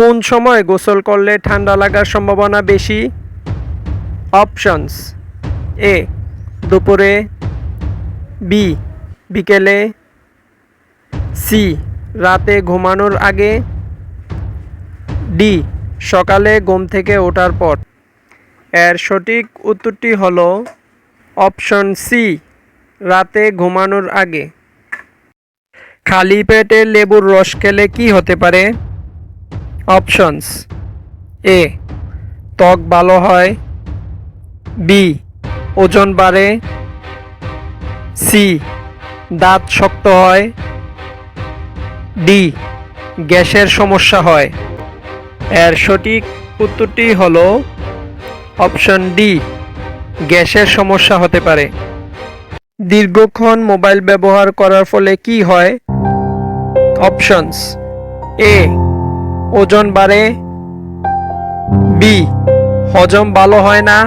কোন সময় গোসল করলে ঠান্ডা লাগার সম্ভাবনা বেশি? অপশনস এ, দুপুরে, বি, বিকেলে, সি, রাতে ঘুমানোর আগে, ডি, সকালে ঘুম থেকে ওঠার পর। এর সঠিক উত্তরটি হলো অপশন সি, রাতে ঘুমানোর আগে। খালি পেটে লেবুর রস খেলে কি হতে পারে? অপশনস এ ত্বক ভালো হয়। বি ওজন বাড়ে। সি দাঁত শক্ত হয়। ডি গ্যাসের সমস্যা হয়। এর সঠিক উত্তরটি হলো অপশন ডি, গ্যাসের সমস্যা হতে পারে। দীর্ঘক্ষণ মোবাইল ব্যবহার করার ফলে কি হয়? অপশনস এ ওজন বাড়ে। বি, হজম ভালো হয় না।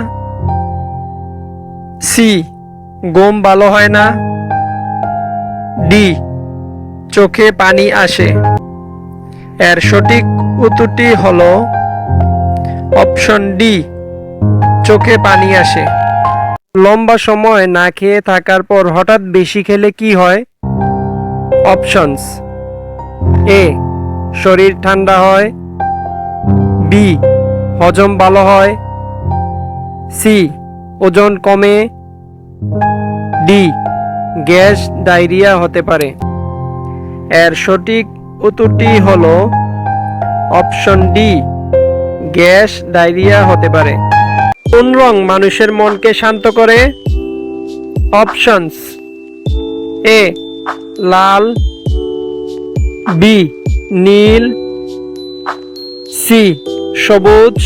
সি গম ভালো হয় না। ডি, চোখে পানি আসে। এর সঠিক উত্তরটি হলো অপশন ডি, চোখে পানি আসে। লম্বা সময় না খেয়ে থাকার পর হঠাৎ বেশি খেলে কি হয়? অপশনস। এ শরীর ঠান্ডা হয়। বি হজম ভালো হয়। সি ওজন কমে। ডি গ্যাস ডায়রিয়া হতে পারে। এর সঠিক উত্তরটি হলো অপশন ডি গ্যাস ডায়রিয়া হতে পারে। কোন রং মানুষের মনকে শান্ত করে? অপশনস। এ লাল। বি নীল সি সবুজ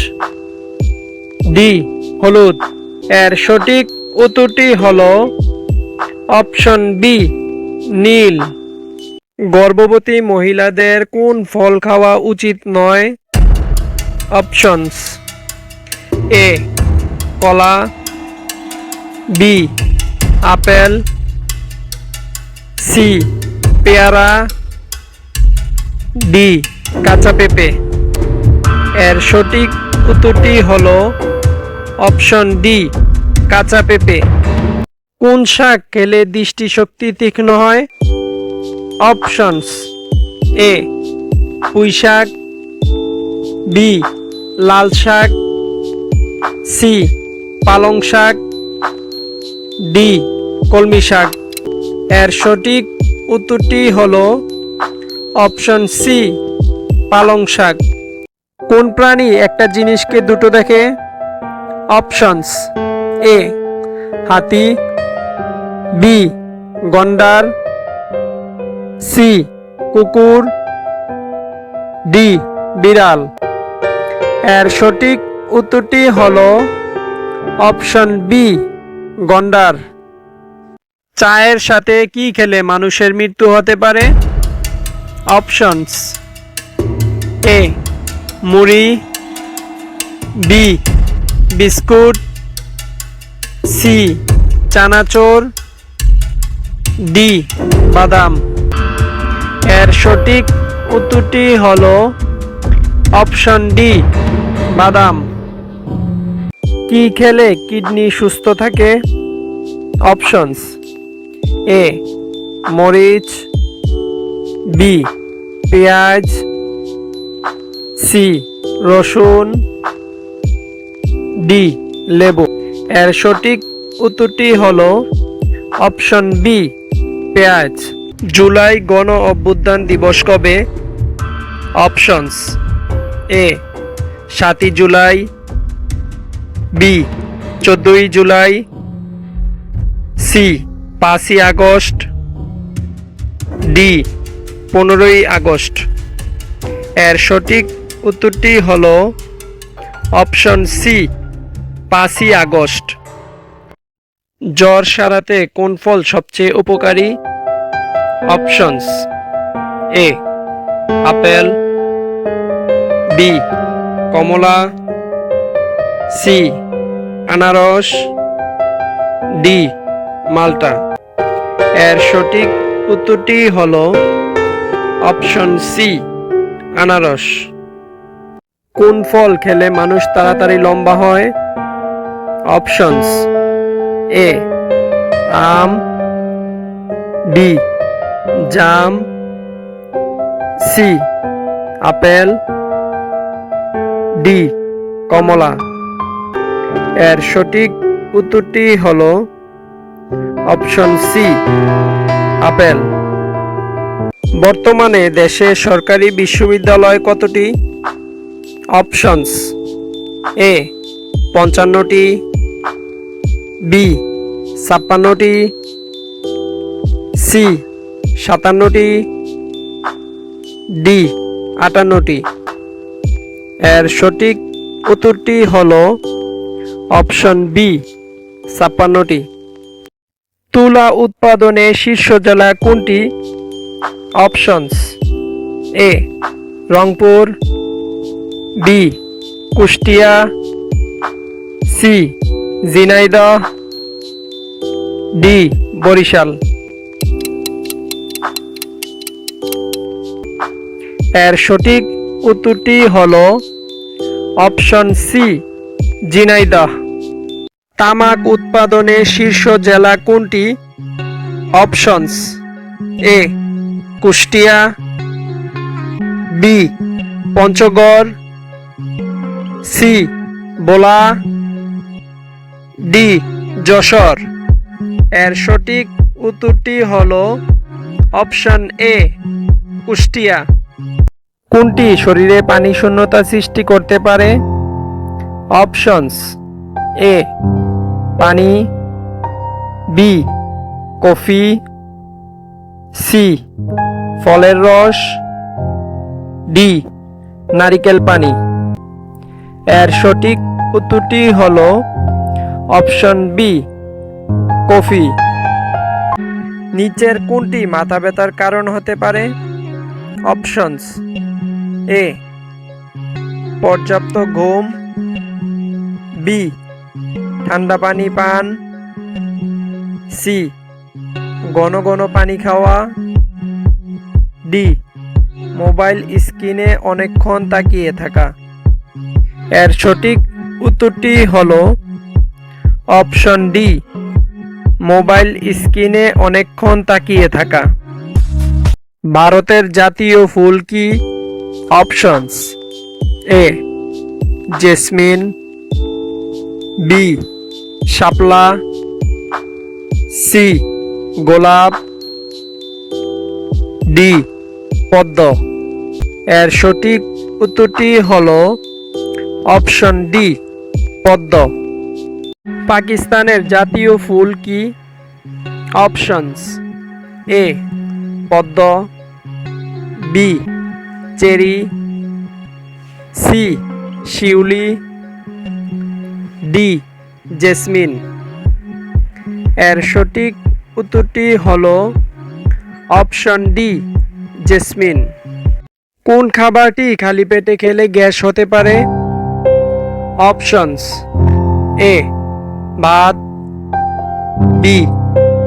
ডি হলুদ। এর সঠিক উত্তরটি হলো অপশন বি নীল। গর্ভবতী মহিলাদের কোন ফল খাওয়া উচিত নয়? অপশনস এ কলা। B apple. সি পেয়ারা। ডি, কাঁচা পেঁপে। এর সঠিক উত্তরটি হল অপশন ডি, কাঁচা পেঁপে। কোন শাক খেলে দৃষ্টিশক্তি তীক্ষ্ণ হয়? অপশনস এ, পুঁই শাক, বি, লাল শাক, সি, পালং শাক, ডি, কলমি শাক। এর সঠিক উত্তরটি হলো অপশন সি, পালং শাক। কোন প্রাণী একটা জিনিসকে দুটো দেখে? অপশনস এ, হাতি, বি, গন্ডার, সি, কুকুর, ডি, বিড়াল। এর সঠিক উত্তরটি হল অপশন বি, গন্ডার। চায়ের সাথে কি খেলে মানুষের মৃত্যু হতে পারে? অপশনস এ মুড়ি বি বিস্কুট সি চানাচোর ডি বাদাম এর সঠিক উত্তরটি হলো অপশন ডি, বাদাম। কি খেলে কিডনি সুস্থ থাকে? অপশনস এ মরিচ। বি পেঁয়াজ, সি, রসুন, ডি, লেবু। এর সঠিক উত্তরটি হল অপশন বি, পেঁয়াজ। জুলাই গণ অভ্যুত্থান দিবস কবে? অপশনস এ, সাতই জুলাই, বি, চোদ্দই জুলাই, সি, পাঁচই আগস্ট, ডি পনেরোই আগস্ট। এর সঠিক উত্তরটি হল অপশন সি পাঁচই আগস্ট। জ্বর সারাতে কোন ফল সবচেয়ে উপকারী? Options A apple. বি কমলা। সি আনারস। ডি মাল্টা। এর সঠিক উত্তরটি হলো অপশন সি, আনারস। কোন ফল খেলে মানুষ তাড়াতাড়ি লম্বা হয়? অপশনস এ, আম। বি, জাম। C, apple. ডি, কমলা। এর সঠিক উত্তরটি হল অপশন সি, আপেল। বর্তমানে দেশে সরকারি বিশ্ববিদ্যালয় কতটি? অপশনস এ, পঞ্চান্নটি, বি, ছাপ্পান্নটি, সি, সাতান্নটি, ডি, আটান্নটি। এর সঠিক উত্তরটি হলো অপশন বি, ছাপ্পান্নটি। তুলা উৎপাদনে শীর্ষ জেলা কোনটি? Options A, Rangpur, B, Kushtia, C, Jhenaidah, D, Barishal. এর সঠিক উত্তরটি হল অপশন সি, ঝিনাইদহ। তামাক উৎপাদনে শীর্ষ জেলা কোনটি? Options A Kushtia, B, Panchagarh, C, Bhola, D, Jessore. এর সঠিক উত্তরটি হলো অপশন এ, কুষ্টিয়া। কোনটি শরীরে পানি শূন্যতা সৃষ্টি করতে পারে? অপশনস এ, পানি, বি, কফি, সি ফলের রস, ডি, নারিকেল পানি। এর সঠিক উত্তরটি হল অপশন বি, কফি। নিচের কোনটি মাথা ব্যথার কারণ হতে পারে? অপশনস, এ, পর্যাপ্ত ঘুম। বি, ঠান্ডা পানি পান। সি, ঘন ঘন পানি খাওয়া। ডি, মোবাইল স্ক্রিনে অনেকক্ষণ তাকিয়ে থাকা। এর সঠিক উত্তরটি হল অপশন ডি, মোবাইল স্ক্রিনে অনেকক্ষণ তাকিয়ে থাকা। ভারতের জাতীয় ফুল কি? অপশনস এ, জেসমিন, বি, শাপলা, সি, গোলাপ, ডি পদ্ম। এর সঠিক উত্তরটি হলো অপশন ডি, পদ্ম। পাকিস্তানের জাতীয় ফুল কি? অপশনস এ, পদ্ম। B, cherry. সি, শিউলি। D, jasmine. এর সঠিক উত্তরটি হলো অপশন ডি জেসমিন, কোন খাবারটি খালি পেটে খেলে গ্যাস হতে পারে? অপশনস, এ, ভাত, বি,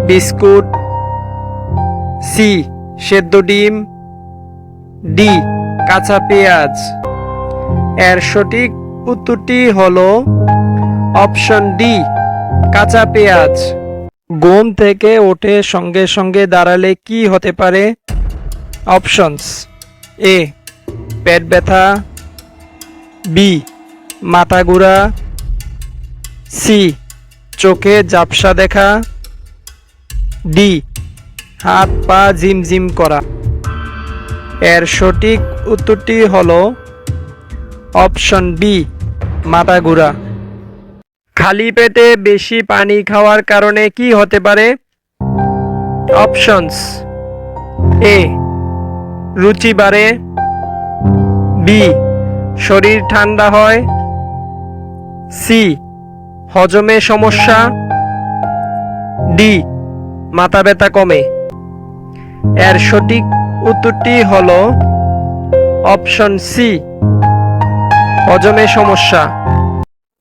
বিস্কুট, সি, সেদ্ধ ডিম, ডি, কাঁচা পেঁয়াজ। এর সঠিক উত্তরটি হল অপশন ডি, কাঁচা পেঁয়াজ। ঘুম থেকে ওঠে সঙ্গে সঙ্গে দাঁড়ালে কি হতে পারে? অপশনস এ, পেট ব্যথা, বি, মাথা ঘুরা সি, চোখে জাপসা দেখা, ডি, হাত পা ঝিমঝিম করা। এর সঠিক উত্তরটি হল অপশন বি, মাথা ঘুরা খালি পেটে বেশি পানি খাওয়ার কারণে কি হতে পারে? অপশনস এ রুচি বাড়ে। বি, শরীর ঠান্ডা হয়। সি, হজমে সমস্যা। ডি, মাথা ব্যথা কমে। এর সঠিক উত্তরটি হলো অপশন সি, হজমে সমস্যা।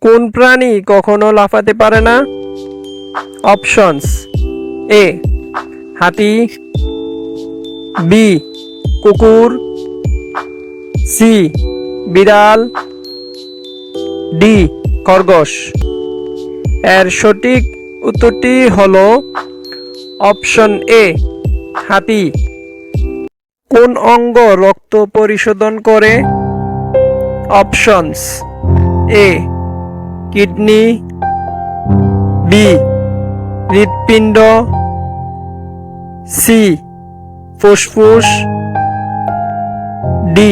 কোন প্রাণী কখনো লাফাতে পারে না? অপশনস, এ, হাতি। বি কুকুর, সি, বিড়াল, ডি, খরগোশ। এর সঠিক উত্তরটি হল অপশন এ, হাতি। কোন অঙ্গ রক্ত পরিশোধন করে? অপশনস এ, কিডনি, বি, হৃৎপিণ্ড, সি, ফুসফুস। ডি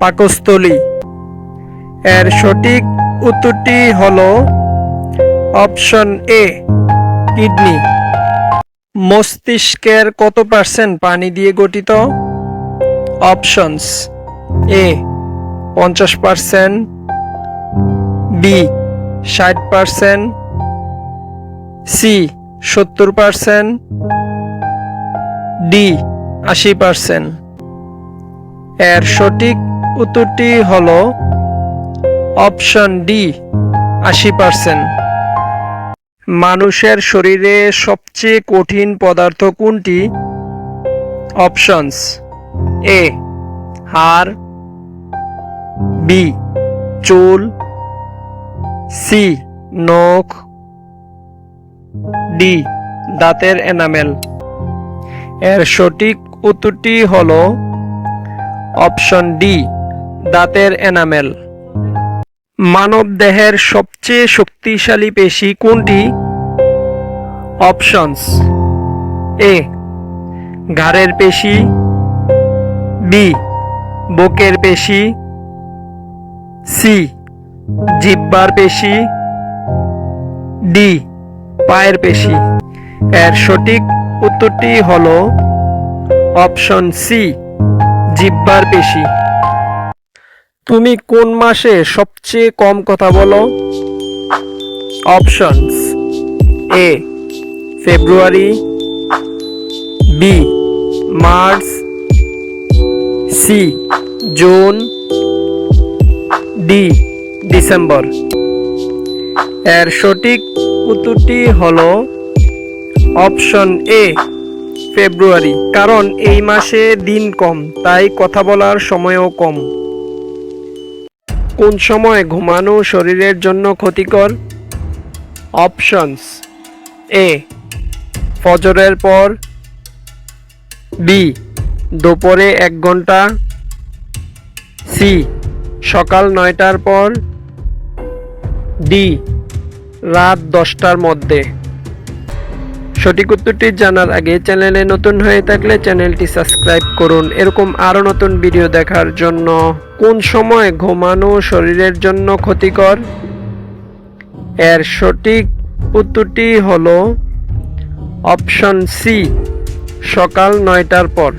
পাকস্থলী। এর সঠিক উত্তরটি হল অপশন এ, কিডনি। মস্তিষ্কের কত পার্সেন্ট পানি দিয়ে গঠিত? অপশনস এ পঞ্চাশ পার্সেন্ট বি ষাট পার্সেন্ট সি সত্তর পার্সেন্ট ডি, আশি পার্সেন্ট এর সঠিক উত্তরটি হল অপশন ডি, আশি পার্সেন্ট মানুষের শরীরে সবচেয়ে কঠিন পদার্থ কোনটি? অপশনস এ, হাড়, বি, চুল, সি, নখ, ডি, দাঁতের এনামেল এর সঠিক উত্তরটি হলো অপশন ডি, দাঁতের এনামেল। মানব দেহের সবচেয়ে শক্তিশালী পেশি কোনটি? অপশনস, এ, ঘাড়ের পেশি, বি, বুকের পেশি, সি, জিব্বার পেশি, ডি, পায়ের পেশি। এর সঠিক উত্তরটি হল অপশন সি জিব্বার পেশি। তুমি কোন মাসে সবচেয়ে কম কথা বলো? Options A, February, B, March, C, June, D, December. এর সঠিক উত্তরটি হলো অপশন এ ফেব্রুয়ারি, কারণ এই মাসে দিন কম, তাই কথা বলার সময়ও কম। কোন সময় ঘুমানো শরীরের জন্য ক্ষতিকর? অপশনস এ, ফজরের পর, বি, দুপুরে এক ঘণ্টা, সি, সকাল নয়টার পর, ডি, রাত দশটার মধ্যে। সঠিক উত্তরটি জানার আগে চ্যানেলে নতুন হয়ে থাকলে চ্যানেলটি সাবস্ক্রাইব করুন। এরকম আরও নতুন ভিডিও দেখার জন্য কোন সময় ঘুমানো শরীরের জন্য ক্ষতিকর? এর সঠিক উত্তরটি হল অপশন সি, সকাল নয়টার পর।